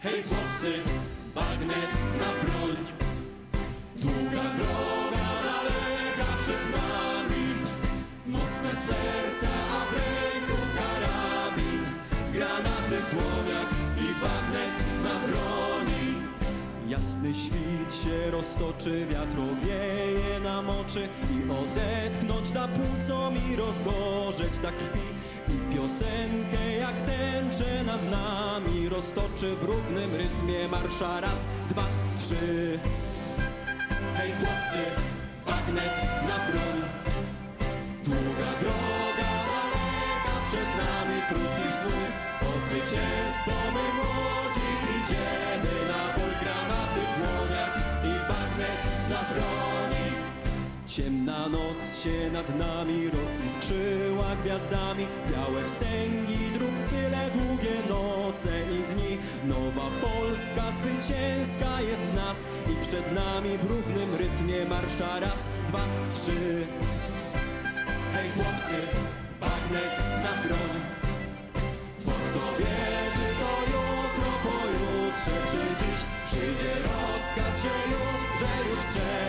Hej chłopcy, bagnet na broń. Długa droga daleka przed nami. Mocne serca, a w ręku karabin. Granaty w dłoniach i bagnet na broni. Jasny świt się roztoczy, wiatr wieje nam oczy. I odetchnąć da płucom i rozgorzeć da krwi. I piosenkę tęczę nad nami roztoczy W równym rytmie marsza. Raz, dwa, trzy. Hej chłopcy, bagnet na broń. Długa droga daleka przed nami Trud i zwój, po zwycięstwo my młodzi Idziemy na bój, granaty w dłoniach I bagnet na broni Ciemna noc się nad nami roziskrzyła gwiazdami. Białe wstęgi dróg w tyle Polska zwycięska jest w nas I przed nami w równym rytmie marsza raz, dwa, trzy. Hej chłopcy, bagnet na broń Bo kto wierzy to jutro, pojutrze czy dziś Przyjdzie rozkaz, że już, że już trzeba